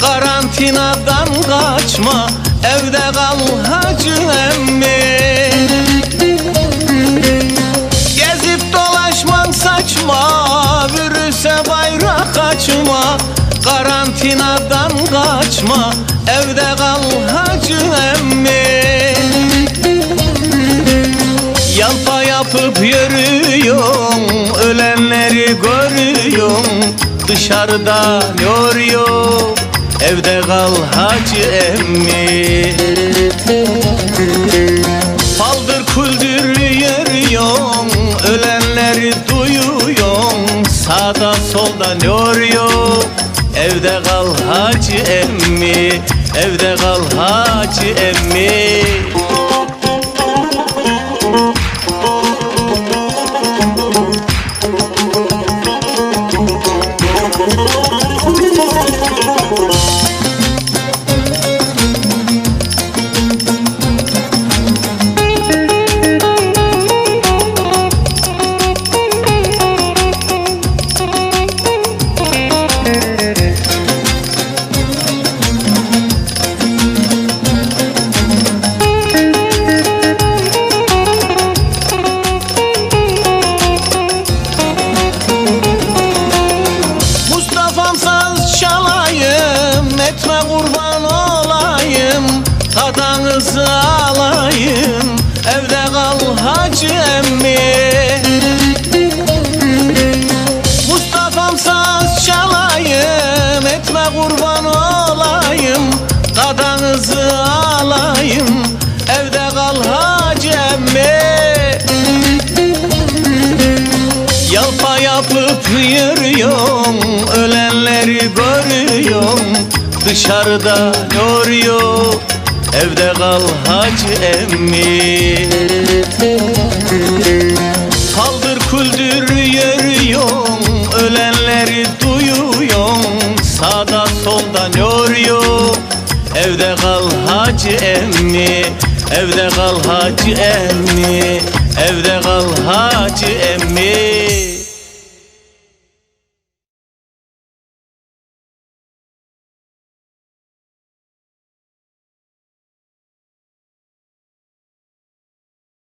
Karantinadan kaçma Evde kal hacı emmi. Gezip dolaşman saçma Virüse bayrak açma Karantinadan kaçma Evde kal hacı emmi. Yalpa yapıp yürüyorum Ölenleri görüyorum Dışarıda yoruyor Evde kal hacı emmi. Paldır küldür yürüyorum Ölenleri duyuyorum Sağda solda yoruyor Evde kal hacı emmi. Evde kal hacı emmi Kadanızı alayım Evde kal hacı emmi. Mustafa'm saz çalayım Etme kurban olayım. Kadanızı alayım Evde kal hacı emmi. Yalpa yapıp yürüyorum Ölenleri görüyorum. Dışarıda yoruyor Evde kal hacı emmi Kaldır küldür yürüyorum Ölenleri duyuyorum Sağda solda yoruyor Evde kal hacı emmi Evde kal hacı emmi Evde kal hacı emmi